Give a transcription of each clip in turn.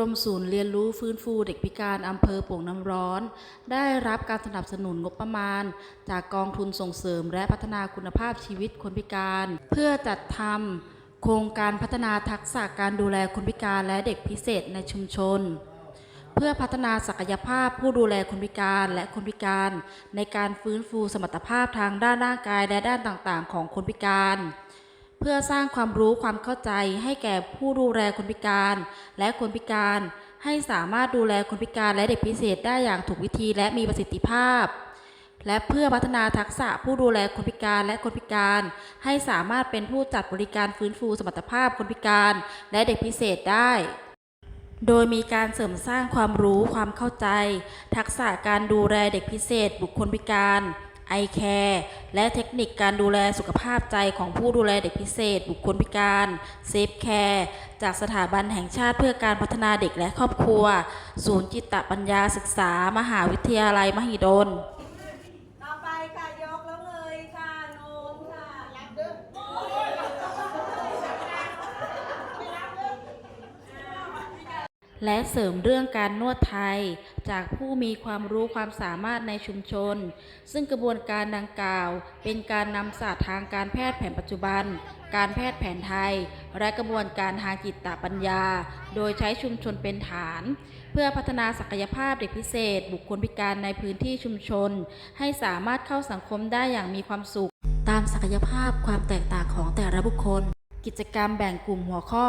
รมศูนย์เรียนรู้ฟื้นฟูเด็กพิการอำเภอโป่งน้ำร้อน ได้รับการสนับสนุนงบประมาณ จากกองทุนส่งเสริมและพัฒนาคุณภาพชีวิตคนพิการ เพื่อจัดทำโครงการพัฒนาทักษะการดูแลคนพิการและเด็กพิเศษในชุมชน เพื่อพัฒนาศักยภาพผู้ดูแลคนพิการและคนพิการ ในการฟื้นฟูสมรรถภาพทางด้านร่างกายและด้านต่างๆ ของคนพิการ เพื่อสร้างความรู้ความเข้าใจให้แก่ผู้ดูแลคนพิการ และคนพิการ ให้สามารถดูแลคนพิการและเด็กพิเศษได้อย่างถูกวิธีและมีประสิทธิภาพ และเพื่อพัฒนาทักษะผู้ดูแลคนพิการและคนพิการ ให้สามารถเป็นผู้จัดบริการฟื้นฟูสมรรถภาพคนพิการ และเด็กพิเศษได้ โดยมีการเสริมสร้างความรู้ความเข้าใจ ทักษะการดูแลเด็กพิเศษ บุคคลพิการ ไอแคร์และเทคนิคการดูแลสุขภาพใจของผู้ดูแลเด็กพิเศษ บุคคลพิการเซฟแคร์จากสถาบันแห่งชาติเพื่อการพัฒนาเด็กและครอบครัว ศูนย์จิตปัญญาศึกษา มหาวิทยาลัยมหิดล ต่อไปค่ะยกแล้วเงยค่ะโน้มค่ะรับดึง และเสริมเรื่องการนวดไทย จากผู้มีความรู้ความสามารถในชุมชน ซึ่งกระบวนการดังกล่าว เป็นการนำศาสตร์ทางการแพทย์แผนปัจจุบัน การแพทย์แผนไทย และกระบวนการทางจิตปัญญา โดยใช้ชุมชนเป็นฐาน เพื่อพัฒนาศักยภาพเด็กพิเศษ บุคคลพิการในพื้นที่ชุมชน ให้สามารถเข้าสังคมได้อย่างมีความสุข ตามศักยภาพความแตกต่างของแต่ละบุคคล กิจกรรมแบ่งกลุ่มหัวข้อ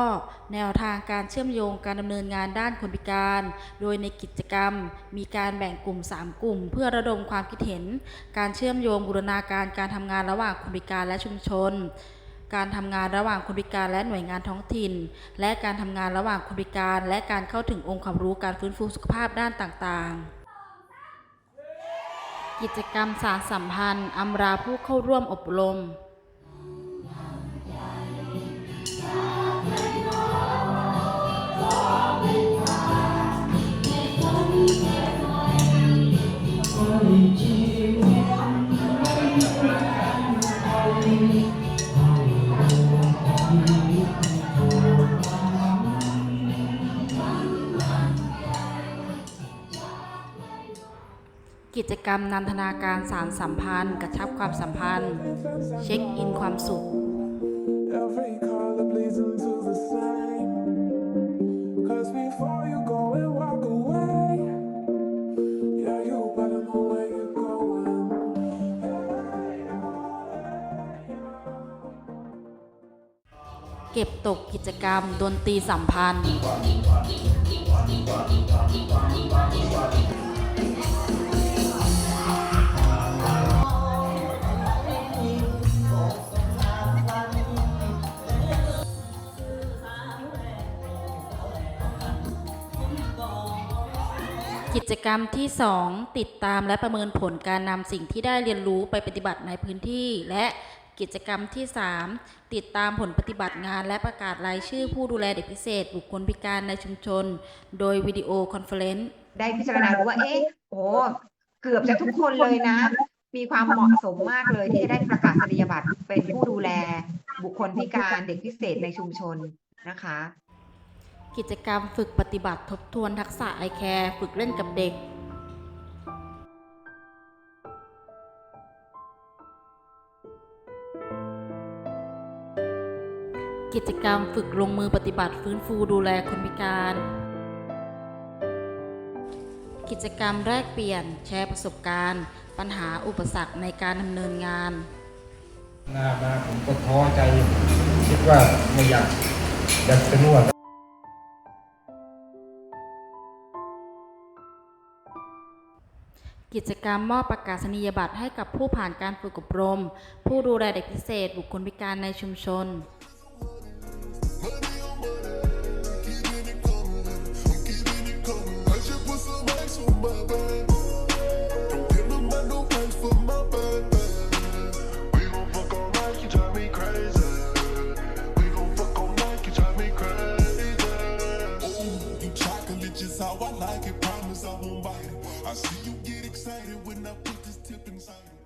แนวทางการเชื่อมโยงการดำเนินงานด้านคนพิการ โดยในกิจกรรมมีการแบ่งกลุ่ม 3 กลุ่ม เพื่อระดมความคิดเห็น การเชื่อมโยงบูรณาการการทำงานระหว่างคนพิการและชุมชน การทำงานระหว่างคนพิการและหน่วยงานท้องถิ่น และการทำงานระหว่างคนพิการ และการเข้าถึงองค์ความรู้การฟื้นฟูสุขภาพด้านต่างๆกิจกรรมสารสัมพันธ์อำราผู้เข้าร่วมอบรม กิจกรรมนันทนาการสารสัมพันธ์ กระชับความสัมพันธ์ เช็คอินความสุข Every color bleeds into the same. Cause before you go and walk away, yeah, you better know where you're going. เก็บตกกิจกรรมดนตรีสัมพันธ์ กิจกรรมที่ 2 ติดตามและประเมินผลการนำสิ่งที่ได้เรียนรู้ไปปฏิบัติในพื้นที่ และกิจกรรมที่ 3 ติดตามผลปฏิบัติงานและประกาศรายชื่อผู้ดูแลเด็กพิเศษ บุคคลพิการในชุมชน โดยวิดีโอคอนเฟอเรนซ์ได้พิจารณาดูว่าเอ๊ะโอ้เกือบจะทุกคนเลยนะ มีความเหมาะสมมากเลยที่จะได้ประกาศนียบัตรเป็นผู้ดูแล บุคคลพิการเด็กพิเศษในชุมชนนะคะ กิจกรรมฝึกปฏิบัติทบทวนทักษะไอแคร์ฝึกเล่นกับเด็ก กิจกรรมฝึกลงมือปฏิบัติฟื้นฟูดูแลคนพิการ กิจกรรมแลกเปลี่ยนแชร์ประสบการณ์ ปัญหาอุปสรรคในการดำเนินงานงานมาผมก็ท้อใจ คิดว่าไม่อยากอยากจะนวด กิจกรรมมอบประกาศนียบัตรให้กับผู้ผ่านการฝึกอบรม ผู้ดูแลเด็กพิเศษ บุคคลพิการในชุมชน I see you get. excited when I put this tip inside.